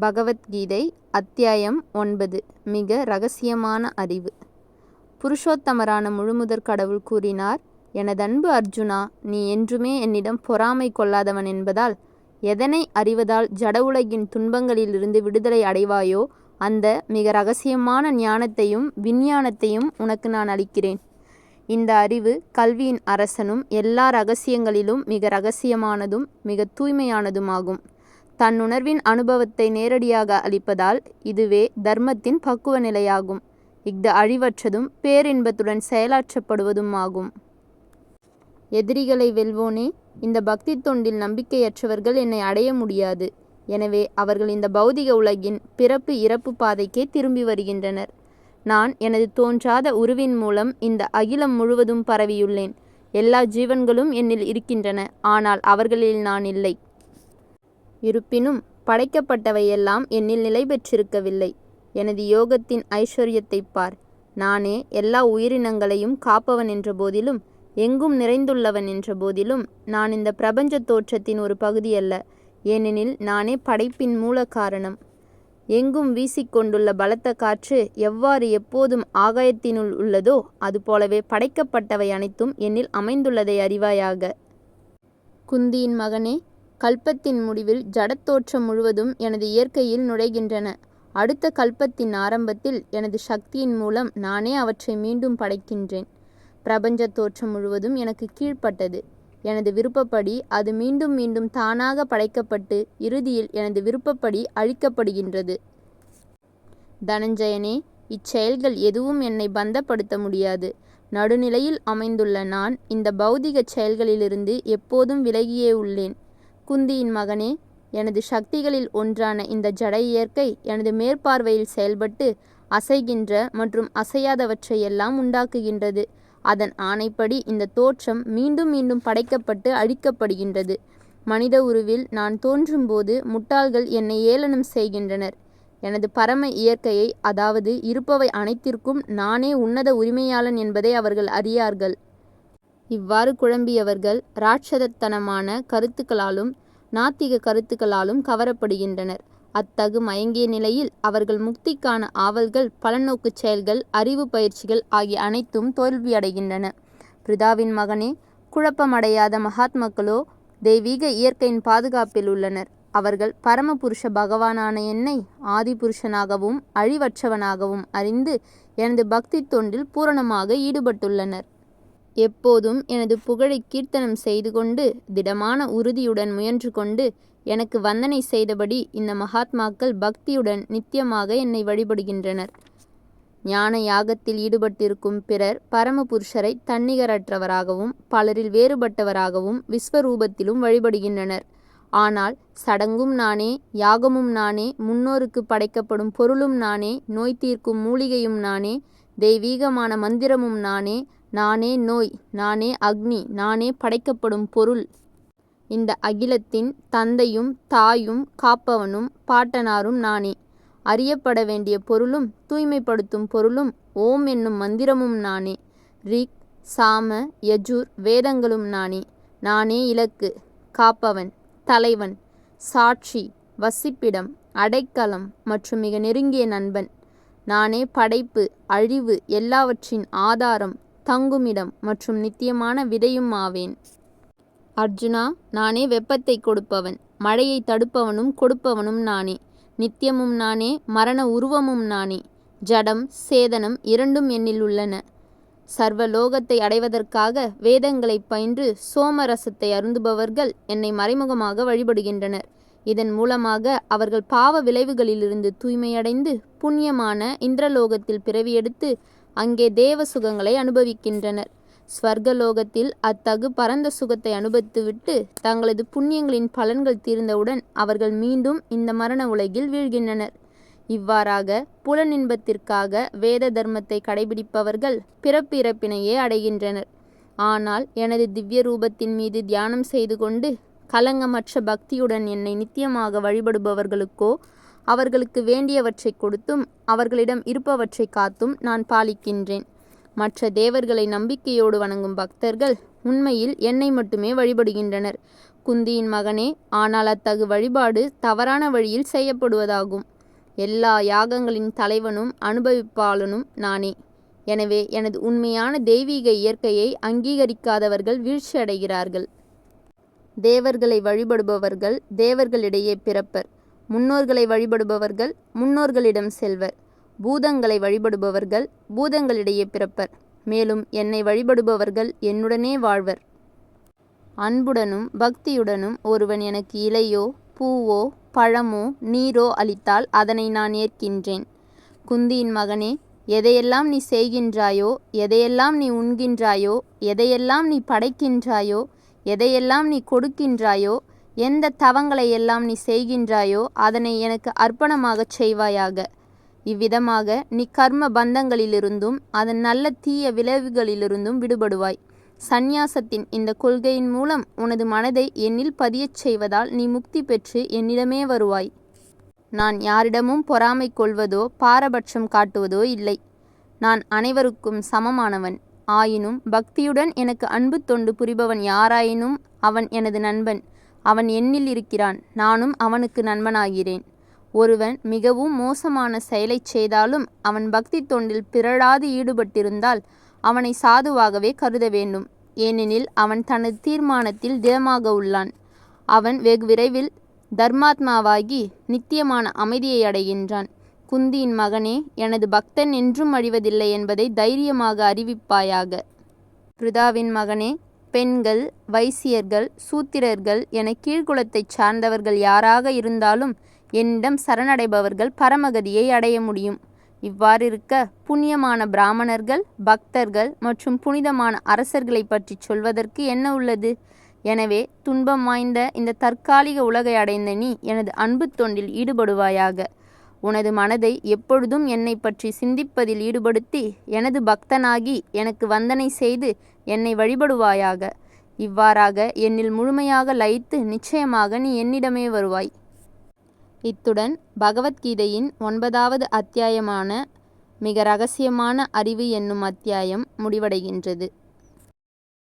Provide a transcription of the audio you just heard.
பகவத்கீதை அத்தியாயம் ஒன்பது. மிக ரகசியமான அறிவு. புருஷோத்தமரான முழுமுதற் கடவுள் கூறினார் எனதன்பு அர்ஜுனா நீ என்றுமே என்னிடம் பொறாமை கொள்ளாதவன் என்பதால் எதனை அறிவதால் ஜட உலகின் துன்பங்களிலிருந்து விடுதலை அடைவாயோ அந்த மிக ரகசியமான ஞானத்தையும் விஞ்ஞானத்தையும் உனக்கு நான் அளிக்கிறேன் இந்த அறிவு கல்வியின் அரசனும் எல்லா ரகசியங்களிலும் மிக ரகசியமானதும் மிக தூய்மையானதுமாகும். தன்னுணர்வின் அனுபவத்தை நேரடியாக அளிப்பதால் இதுவே தர்மத்தின் பக்குவ நிலையாகும். இஃது அழிவற்றதும் பேரின்பத்துடன் செயலாற்றப்படுவதும் ஆகும். எதிரிகளை வெல்வோனே இந்த பக்தி தொண்டில் நம்பிக்கையற்றவர்கள் என்னை அடைய முடியாது. எனவே அவர்கள் இந்த பௌதிக உலகின் பிறப்பு இறப்பு பாதைக்கே திரும்பி வருகின்றனர். நான் எனது தோன்றாத உருவின் மூலம் இந்த அகிலம் முழுவதும் பரவியுள்ளேன். எல்லா ஜீவன்களும் என்னில் இருக்கின்றன. ஆனால் அவர்களில் நான் இல்லை. இருப்பினும் படைக்கப்பட்டவையெல்லாம் என்னில் நிலை பெற்றிருக்கவில்லை. எனது யோகத்தின் ஐஸ்வர்யத்தைப் பார். நானே எல்லா உயிரினங்களையும் காப்பவன் என்ற போதிலும் எங்கும் நிறைந்துள்ளவன் என்ற போதிலும் நான் இந்த பிரபஞ்ச தோற்றத்தின் ஒரு பகுதி அல்ல ஏனெனில் நானே படைப்பின் மூல காரணம். எங்கும் வீசிக்கொண்டுள்ள பலத்த காற்று எவ்வாறு எப்போதும் ஆகாயத்தினுள் உள்ளதோ அதுபோலவே படைக்கப்பட்டவை அனைத்தும் என்னில் அமைந்துள்ளதை அறிவாயாக. குந்தியின் மகனே கல்பத்தின் முடிவில் ஜடத்தோற்றம் முழுவதும் எனது இயற்கையில் நுழைகின்றன. அடுத்த கல்பத்தின் ஆரம்பத்தில் எனது சக்தியின் மூலம் நானே அவற்றை மீண்டும் படைக்கின்றேன். பிரபஞ்ச தோற்றம் முழுவதும் எனக்கு கீழ்ப்பட்டது. எனது விருப்பப்படி அது மீண்டும் மீண்டும் தானாக படைக்கப்பட்டு இறுதியில் எனது விருப்பப்படி அழிக்கப்படுகின்றது. தனஞ்சயனே இச்செயல்கள் எதுவும் என்னை பந்தப்படுத்த முடியாது. நடுநிலையில் அமைந்துள்ள நான் இந்த பௌதிக செயல்களிலிருந்து எப்போதும் விலகியே உள்ளேன். குந்தியின் மகனே எனது சக்திகளில் ஒன்றான இந்த ஜட இயற்கை எனது மேற்பார்வையில் செயல்பட்டு அசைகின்ற மற்றும் அசையாதவற்றை எல்லாம் உண்டாக்குகின்றது. அதன் ஆணைப்படி இந்த தோற்றம் மீண்டும் மீண்டும் படைக்கப்பட்டு அழிக்கப்படுகின்றது. மனித உருவில் நான் தோன்றும்போது முட்டாள்கள் என்னை ஏளனம் செய்கின்றனர். எனது பரம இயற்கையை அதாவது இருப்பவை அனைத்திற்கும் நானே உன்னத உரிமையாளன் என்பதை அவர்கள் அறியார்கள். இவ்வாறு குழம்பியவர்கள் இராட்சதத்தனமான கருத்துக்களாலும் நாத்திக கருத்துக்களாலும் கவரப்படுகின்றனர். அத்தகு மயங்கிய நிலையில் அவர்கள் முக்திக்கான ஆவல்கள் பலநோக்குச் செயல்கள் அறிவு பயிற்சிகள் ஆகிய அனைத்தும் தோல்வியடைகின்றன. பிரிதாவின் மகனே குழப்பமடையாத மகாத்மக்களோ தெய்வீக இயற்கையின் பாதுகாப்பில் உள்ளனர். அவர்கள் பரமபுருஷ பகவானான என்னை ஆதிபுருஷனாகவும் அழிவற்றவனாகவும் அறிந்து எனது பக்தி தொண்டில் பூரணமாக ஈடுபட்டுள்ளனர். எப்போதும் எனது புகழை கீர்த்தனம் செய்து கொண்டு திடமான உறுதியுடன் முயன்று கொண்டு எனக்கு வந்தனை செய்தபடி இந்த மகாத்மாக்கள் பக்தியுடன் நித்தியமாக என்னை வழிபடுகின்றனர். ஞான யாகத்தில் ஈடுபட்டிருக்கும் பிறர் பரமபுருஷரை தன்னிகரற்றவராகவும் பலரில் வேறுபட்டவராகவும் விஸ்வரூபத்திலும் வழிபடுகின்றனர். ஆனால் சடங்கும் நானே யாகமும் நானே முன்னோருக்கு படைக்கப்படும் பொருளும் நானே நோய் தீர்க்கும் மூலிகையும் நானே தெய்வீகமான மந்திரமும் நானே நானே நோய் நானே அக்னி நானே படைக்கப்படும் பொருள். இந்த அகிலத்தின் தந்தையும் தாயும் காப்பவனும் பாட்டனாரும் நானே. அறியப்பட வேண்டிய பொருளும் தூய்மைப்படுத்தும் பொருளும் ஓம் என்னும் மந்திரமும் நானே. ரிக் சாம யஜூர் வேதங்களும் நானே. நானே இலக்கு காப்பவன் தலைவன் சாட்சி வசிப்பிடம் அடைக்கலம் மற்றும் மிக நெருங்கிய நண்பன். நானே படைப்பு அழிவு எல்லாவற்றின் ஆதாரம் தங்குமிடம் மற்றும் நித்தியமான விதையும் ஆவேன். அர்ஜுனா நானே வெப்பத்தை கொடுப்பவன். மழையை தடுப்பவனும் கொடுப்பவனும் நானே. நித்தியமும் நானே மரண உருவமும் நானே. ஜடம் சேதனம் இரண்டும் என்னில் உள்ளன. சர்வ லோகத்தை அடைவதற்காக வேதங்களை பயின்று சோமரசத்தை அருந்துபவர்கள் என்னை மறைமுகமாக வழிபடுகின்றனர். இதன் மூலமாக அவர்கள் பாவ விளைவுகளிலிருந்து தூய்மையடைந்து புண்ணியமான இந்திரலோகத்தில் பிறவியெடுத்து அங்கே தேவ சுகங்களை அனுபவிக்கின்றனர். ஸ்வர்கலோகத்தில் அத்தகு பரந்த சுகத்தை அனுபவித்துவிட்டு தங்களது புண்ணியங்களின் பலன்கள் தீர்ந்தவுடன் அவர்கள் மீண்டும் இந்த மரண உலகில் வீழ்கின்றனர். இவ்வாறாக புலனின்பத்திற்காக வேத தர்மத்தை கடைபிடிப்பவர்கள் பிறப்பு இறப்பினையே அடைகின்றனர். ஆனால் எனது திவ்ய ரூபத்தின் மீது தியானம் செய்து கொண்டு கலங்கமற்ற பக்தியுடன் என்னை நித்தியமாக வழிபடுபவர்களுக்கோ அவர்களுக்கு வேண்டியவற்றை கொடுத்தும் அவர்களிடம் இருப்பவற்றை காத்தும் நான் பாலிக்கின்றேன். மற்ற தேவர்களை நம்பிக்கையோடு வணங்கும் பக்தர்கள் உண்மையில் என்னை மட்டுமே வழிபடுகின்றனர். குந்தியின் மகனே ஆனால் அத்தகு வழிபாடு தவறான வழியில் செய்யப்படுவதாகும். எல்லா யாகங்களின் தலைவனும் அனுபவிப்பாளனும் நானே. எனவே எனது உண்மையான தெய்வீக இயற்கையை அங்கீகரிக்காதவர்கள் வீழ்ச்சியடைகிறார்கள். தேவர்களை வழிபடுபவர்கள் தேவர்களிடையே பிறப்பர். முன்னோர்களை வழிபடுபவர்கள் முன்னோர்களிடம் செல்வர். பூதங்களை வழிபடுபவர்கள் பூதங்களிடையே பிறப்பர். மேலும் என்னை வழிபடுபவர்கள் என்னுடனே வாழ்வர். அன்புடனும் பக்தியுடனும் ஒருவன் எனக்கு இலையோ பூவோ பழமோ நீரோ அளித்தால் அதனை நான் ஏற்கின்றேன். குந்தியின் மகனே எதையெல்லாம் நீ செய்கின்றாயோ எதையெல்லாம் நீ உண்கின்றாயோ எதையெல்லாம் நீ படைக்கின்றாயோ எதையெல்லாம் நீ கொடுக்கின்றாயோ எந்த தவங்களை எல்லாம் நீ செய்கின்றாயோ அதனை எனக்கு அர்ப்பணமாகச் செய்வாயாக. இவ்விதமாக நீ கர்ம பந்தங்களிலிருந்தும் அதன் நல்ல தீய விளைவுகளிலிருந்தும் விடுபடுவாய். சந்நியாசத்தின் இந்த கொள்கையின் மூலம் உனது மனதை என்னில் பதியச் செய்வதால் நீ முக்தி பெற்று என்னிடமே வருவாய். நான் யாரிடமும் பொறாமை கொள்வதோ பாரபட்சம் காட்டுவதோ இல்லை. நான் அனைவருக்கும் சமமானவன். ஆயினும் பக்தியுடன் எனக்கு அன்பு தொண்டு புரிபவன் யாராயினும் அவன் எனது நண்பன். அவன் என்னில் இருக்கிறான். நானும் அவனுக்கு நண்பனாகிறேன். ஒருவன் மிகவும் மோசமான செயலைச் செய்தாலும் அவன் பக்தி தொண்டில் பிறழாது ஈடுபட்டிருந்தால் அவனை சாதுவாகவே கருத வேண்டும். ஏனெனில் அவன் தனது தீர்மானத்தில் திடமாக உள்ளான். அவன் வெகு விரைவில் தர்மாத்மாவாகி நித்தியமான அமைதியை அடைகின்றான். குந்தியின் மகனே எனது பக்தன் என்றும் அழிவதில்லை என்பதை தைரியமாக அறிவிப்பாயாக. பிருதாவின் மகனே பெண்கள் வைசியர்கள் சூத்திரர்கள் என கீழ்குலத்தைச் சார்ந்தவர்கள் யாராக இருந்தாலும் என்னிடம் சரணடைபவர்கள் பரமகதியை அடைய முடியும். இவ்வாறிருக்க புண்ணியமான பிராமணர்கள் பக்தர்கள் மற்றும் புனிதமான அரசர்களை பற்றி சொல்வதற்கு என்ன உள்ளது? எனவே துன்பம் வாய்ந்த இந்த தற்காலிக உலகை அடைந்த நீ எனது அன்பு தொண்டில் ஈடுபடுவாயாக. உனது மனதை எப்பொழுதும் என்னை பற்றி சிந்திப்பதில் ஈடுபடுத்தி எனது பக்தனாகி எனக்கு வந்தனை செய்து என்னை வழிபடுவாயாக. இவ்வாறாக என்னில் முழுமையாக லயித்து நிச்சயமாக நீ என்னிடமே வருவாய். இத்துடன் பகவத்கீதையின் ஒன்பதாவது அத்தியாயமான மிக ரகசியமான அறிவு என்னும் அத்தியாயம் முடிவடைகின்றது.